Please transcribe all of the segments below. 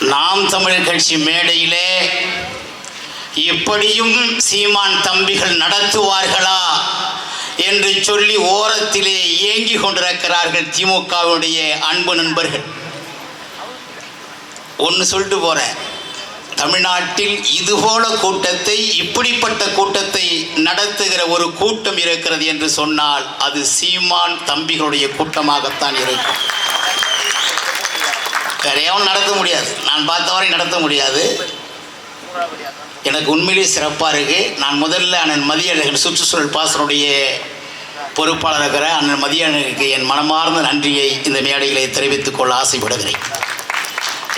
நாம் தமிழர் கட்சி மேடையிலே இப்படியும் சீமான் தம்பிகள் நடத்துவார்களா என்று சொல்லி ஓரத்திலே ஏங்கி கொண்டிருக்கிறார்கள் திமுகவுடைய அன்பு நண்பர்கள். ஒன்று சொல்லிட்டு போகிறேன் தமிழ்நாட்டில் இதுபோல கூட்டத்தை இப்படிப்பட்ட கூட்டத்தை நடத்துகிற ஒரு கூட்டம் இருக்கிறது என்று சொன்னால் அது சீமான் தம்பிகளுடைய கூட்டமாகத்தான் இருக்கும். வேற நடத்த முடியாது. நான் பார்த்த வரை நடத்த முடியாது. எனக்கு உண்மையிலேயே சிறப்பாக இருக்குது நான் முதல்ல அண்ணன் மதியழகன் சுற்றுச்சூழல் பாசனுடைய பொறுப்பாளர் இருக்கிற அண்ணன் மதியழகனுக்கு என் மனமார்ந்த நன்றியை இந்த மேடைகளை தெரிவித்துக் கொள்ள ஆசைப்படுகிறேன்.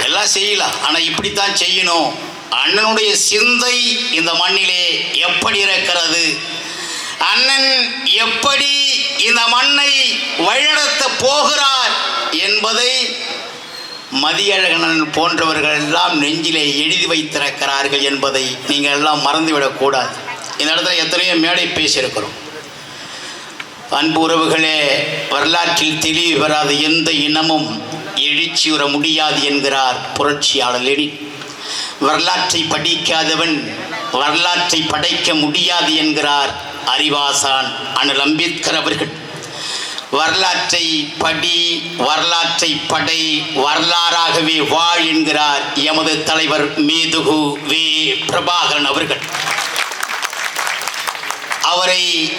எல்லாம் செய்யலாம். ஆனால் இப்படித்தான் செய்யணும். அண்ணனுடைய சிந்தை இந்த மண்ணிலே எப்படி இருக்கிறது? அண்ணன் எப்படி இந்த மண்ணை வழிநடத்த போகிறார் என்பதை மதியழகனன் போன்றவர்கள் எல்லாம் நெஞ்சிலே எழுதி வைத்திருக்கிறார்கள் என்பதை நீங்கள் எல்லாம் மறந்துவிடக்கூடாது இந்த இடத்துல எத்தனையோ மேடை பேசியிருக்கிறோம். அன்பு உறவுகளே வரலாற்றில் தெளிவு பெறாத எந்த இனமும் எழுச்சியுற முடியாது என்கிறார் புரட்சியாளர் லெனின். வரலாற்றை படிக்காதவன் வரலாற்றை படைக்க முடியாது என்கிறார் அறிவாசான் அண்ணல் அம்பேத்கர் அவர்கள். வரலாற்றை படி வரலாற்றை படை வரலாறாகவே வாழ் என்கிறார் எமது தலைவர் மேதுகு வே. பிரபாகரன் அவர்கள். அவரை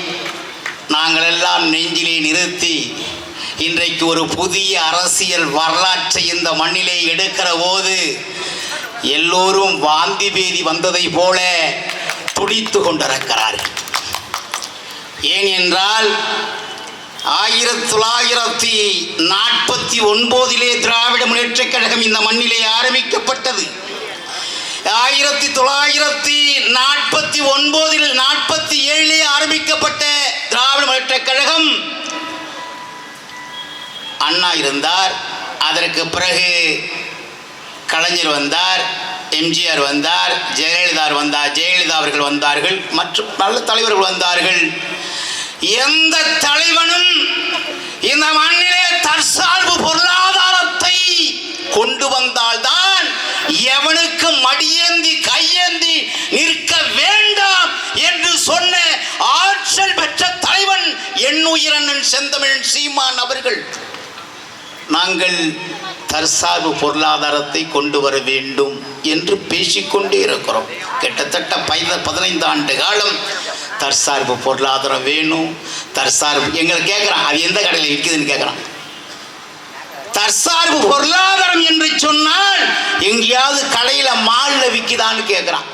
நாங்கள் எல்லாம் நெஞ்சிலே நிறுத்தி இன்றைக்கு ஒரு புதிய அரசியல் வரலாற்றை இந்த மண்ணிலே எடுக்கிற போது எல்லோரும் வாந்தி பேதி வந்ததை போல துடித்து கொண்டிருக்கிறார்கள். ஏன் என்றால் ஆயிரத்தி தொள்ளாயிரத்தி நாற்பத்தி ஒன்பதிலே திராவிட முன்னேற்றக் கழகம் இந்த மண்ணிலே ஆரம்பிக்கப்பட்டது. ஆயிரத்தி தொள்ளாயிரத்தி நாற்பத்தி ஒன்பதில் நாற்பத்தி ஏழிலே ஆரம்பிக்கப்பட்ட திராவிட முன்னேற்றக் கழகம். அண்ணா இருந்தார் அதற்கு பிறகு கலைஞர் வந்தார் எம்ஜிஆர் வந்தார் ஜெயலலிதா வந்தார் ஜெயலலிதா அவர்கள் வந்தார்கள் மற்றும் நல்ல தலைவர்கள் வந்தார்கள். எந்த தலைவனும் இந்த மண்ணிலே தற்சார்பு பொருளாதாரத்தை கொண்டு வந்தால்தான் எவனுக்கு மடியேந்தி கையேந்தி நிற்க வேண்டாம் என்று சொன்ன ஆற்றல் பெற்ற தலைவன் எண்ணுயிரண்ணன் செந்தமிழன் சீமான் அவர்கள். நாங்கள் தற்சார்பு பொருளாதாரத்தை கொண்டு வர வேண்டும் என்று பேசிக்கொண்டே இருக்கிறோம். கிட்டத்தட்ட பதினைந்து ஆண்டு காலம் தற்சார்பு பொருளாதாரம் வேணும். தற்சார்பு எங்களை கேட்குறான் அது எந்த கடையில் விற்குதுன்னு கேட்குறான் தற்சார்பு பொருளாதாரம் என்று சொன்னால் எங்கேயாவது கடையில் மாலில் விற்குதான்னு கேட்குறான்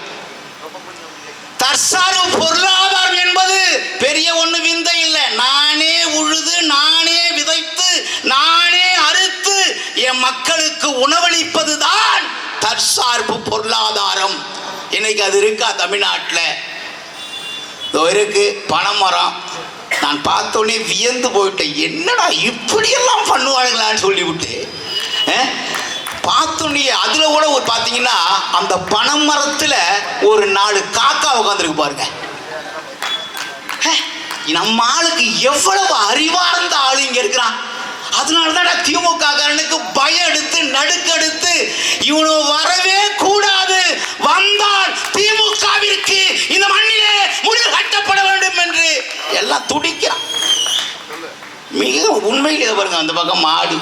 தற்சார்பு பொருளாதாரம் என்பது பெரிய ஒன்று விந்தை இல்லை. நானே உழுது நானே விதைத்து நானே அறுத்து என் மக்களுக்கு உணவளிப்பது தான் தற்சார்பு பொருளாதாரம். இன்னைக்கு அது இருக்கா தமிழ்நாட்டில்? இருக்கு பனைமரம் நான் பார்த்தோன்னே வியந்து போயிட்டேன். என்னடா இப்படியெல்லாம் பண்ணுவாளுங்களான்னு சொல்லிவிட்டு பார்த்தோன்னே அதில் கூட ஒரு பார்த்தீங்கன்னா அந்த பனைமரத்தில் ஒரு நாலு காக்கா உட்காந்துருக்கு பாருங்க. நம்ம ஆளுக்கு எவ்வளவு அறிவார்ந்த ஆளு இங்கே இருக்கிறான். அதனால தான் திமுக காரனுக்கு பயம் எடுத்து நடுக்கெடுத்து இவனு வரவே கூடாது வந்தால் திமுகவிற்கு இந்த மண்ணிலே முடிவு கட்டப்பட வேண்டும் என்று எல்லாம் துடிக்கிறான். மிக உண்மையில் இதை பாருங்க அந்த பக்கம் மாடு.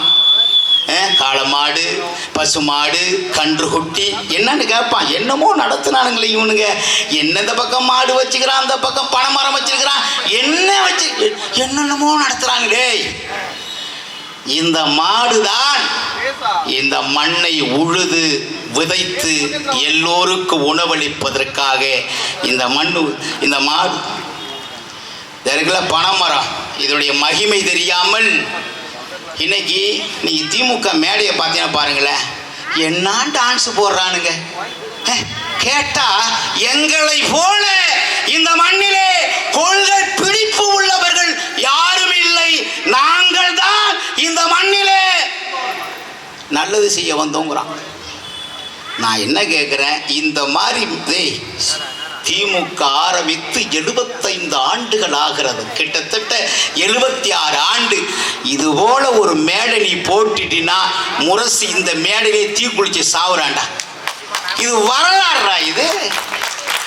அஹ், காளை மாடு பசு மாடு கன்று குட்டி என்னன்னு கேட்பான். என்னமோ நடத்துனானுங்களே இவனுங்க. என்ன இந்த பக்கம் மாடு வச்சுக்கிறான் அந்த பக்கம் பனைமரம் வச்சிருக்கிறான் என்ன வச்சு என்னென்னமோ நடத்துறாங்களே. இந்த மாடுதான் இந்த மண்ணை உழுது விதைத்து எல்லோருக்கும் உணவளிப்பதற்காக இந்த மண்ணு இந்த மாடு இருக்குல்ல பனைமரம். இதனுடைய மகிமை தெரியாமல் இன்னைக்கு நீ திமுக மேடையை பார்த்தீங்கன்னா பாருங்களேன். என்ன டான்ஸ் போடுறானுங்க? கேட்டா எங்களை போல இந்த மண்ணிலே கொள்கை பிடிப்பு உள்ளவர்கள் யாரும் இல்லை. நாங்கள் தான் இந்த மண்ணிலே நல்லது செய்ய வந்தோங்கிறான். நான் என்ன கேட்குறேன் இந்த மாதிரி திமுக ஆரம்பித்து எழுபத்தைந்து ஆண்டுகள் ஆகிறது. கிட்டத்தட்ட எழுபத்தி ஆறு ஆண்டு. இது போல ஒரு மேடை நீ போட்டுட்டினா முரசு இந்த மேடலே தீக்குளிச்சு சாவுறாண்டா இது வரலாறுடா இது.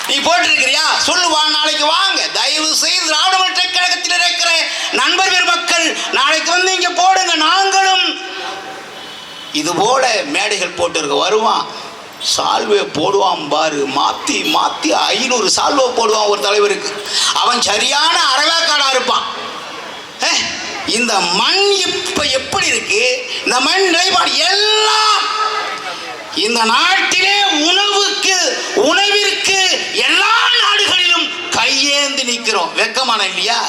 நீ போட்டிருக்கிறியா? சொல்லுவா நாளைக்கு வாங்க. தயவு செய்து திராவிட முன்னேற்ற கழகத்தில் இருக்கிற நண்பர் பெருமக்கள் நாளைக்கு வந்து இங்க போடுங்க நாங்களும். இது போல மேடைகள் போட்டிருக்க வருவான். சால்வை போடுவான் பாரு. மாத்தி மாத்தி ஐநூறு சால்வை போடுவான் ஒரு தலைவருக்கு. அவன் சரியான அறவேக்காடா இருப்பான். இந்த மண் இப்ப எப்படி இருக்கு? இந்த மண் நிலைப்பாடு எல்லாம் இந்த நாட்டிலே உணவுக்கு உணவிற்கு எல்லா நாடுகளிலும் கையேந்து நிற்கிறோம். வெக்கமான இல்லையா?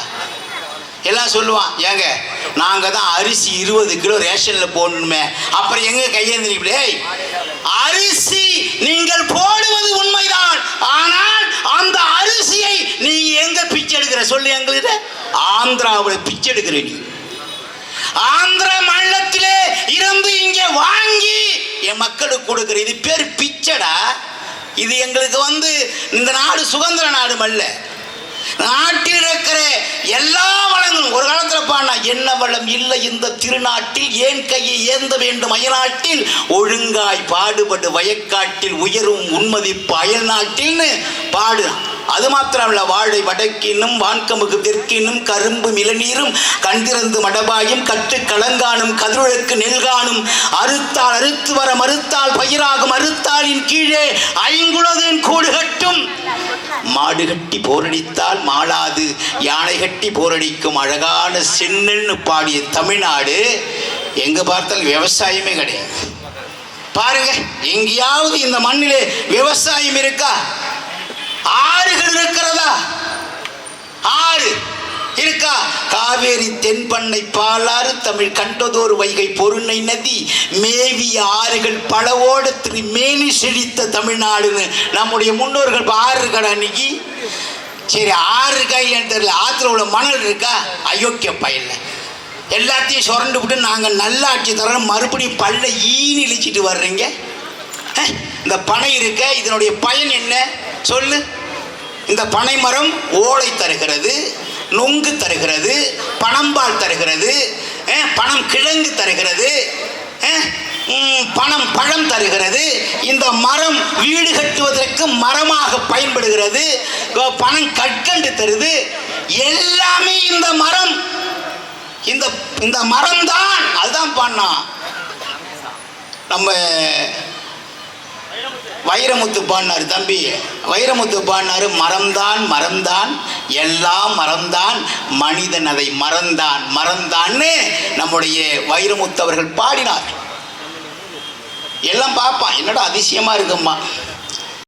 எல்லாம் சொல்லுவான் ஏங்க நாங்கள் தான் அரிசி இருபது கிலோ ரேஷன்ல போடணுமே. அப்புறம் எங்க கையேந்து நிற்கல ஏய் அரிசி நீங்கள் போடுவது உண்மைதான் ஆனால் அந்த அரிசியை நீ எங்க பிச்சை எடுக்கிற சொல்லு எங்களுக்கு ஆந்திராவில் பிச்சை எடுக்கிற நீ. ஆந்திர மாநிலத்திலே இருந்து இங்கே வாங்கி என் மக்களுக்கு கொடுக்குற இது பேர் பிச்சடா. இது எங்களுக்கு வந்து இந்த நாடு சுதந்திர நாடு அல்ல. நாட்டில் இருக்கிற எல்லா வளங்களும் ஒரு காலத்தில் பாடினா என்ன வளம் இல்லை இந்த திருநாட்டில் ஏன் கையை ஏந்த வேண்டும் அயல்நாட்டில்? ஒழுங்காய் பாடுபடு வயக்காட்டில் உயரும் உன்மதிப்பு அயல்நாட்டில்னு பாடுறான். அது மாத்திரமல்ல வாழை வடக்கினும் வான்கமுகு தெற்கினும் கரும்பு மிளநீரும் கண்திறந்து மடபாயும் கட்டு கலங்கானும் கதிரொழுக்கு நெல்கானும் அறுத்தால் அறுத்து வர மறுத்தால் பயிராகும் அறுத்தாலின் கீழே ஐங்குளதின் கூடு கட்டும். மாடு கட்டி போரடித்தால் மாளாது யானை கட்டி போரடிக்கும் அழகான சென்னல்னு பாடிய தமிழ்நாடு எங்க பார்த்தால் விவசாயமே கிடையாது. பாருங்க எங்கேயாவது இந்த மண்ணிலே விவசாயம் இருக்கா? ஆறுகள் இருக்கிறதா? ஆறு. இருக்கா? காவேரி தென்பண்ணை பாலாறு தமிழ் கண்டதோர் வைகை பொருணை நதி மேவிய ஆறுகள் பலவோடு திரு மேனி செழித்த தமிழ்நாடுன்னு நம்முடைய முன்னோர்கள் ஆறு இருக்கடா அன்னைக்கு சரி ஆறு இருக்கா இல்லைன்னு தெரியல. ஆற்றுல உள்ள மணல் இருக்கா? அயோக்கிய பயில எல்லாத்தையும் சுரண்டு விட்டு நாங்கள் நல்ல ஆட்சி தரோம் மறுபடியும் பல்ல ஈனி இழிச்சிட்டு வர்றீங்க. இந்த பனை இருக்க இதனுடைய பயன் என்ன? சொல்லு. இந்த பனை மரம் ஓலை தருகிறது நொங்கு தருகிறது பனம்பால் தருகிறது பணம் கிழங்கு தருகிறது பணம் பழம் தருகிறது. இந்த மரம் வீடு கட்டுவதற்கு மரமாக பயன்படுகிறது. பணம் கற்கண்டு தருது. எல்லாமே இந்த மரம். இந்த இந்த மரம் தான் அதுதான் பண்ணான் நம்ம வைரமுத்து பாடினார் தம்பி. வைரமுத்து பாடினார் மறந்தான் மறந்தான் எல்லாம் மறந்தான் மனிதன் அதை மறந்தான் மறந்தான்னு நம்முடைய வைரமுத்து அவர்கள் பாடினார். எல்லாம் பார்ப்பான் என்னடா அதிசயமாக இருக்கும்மா.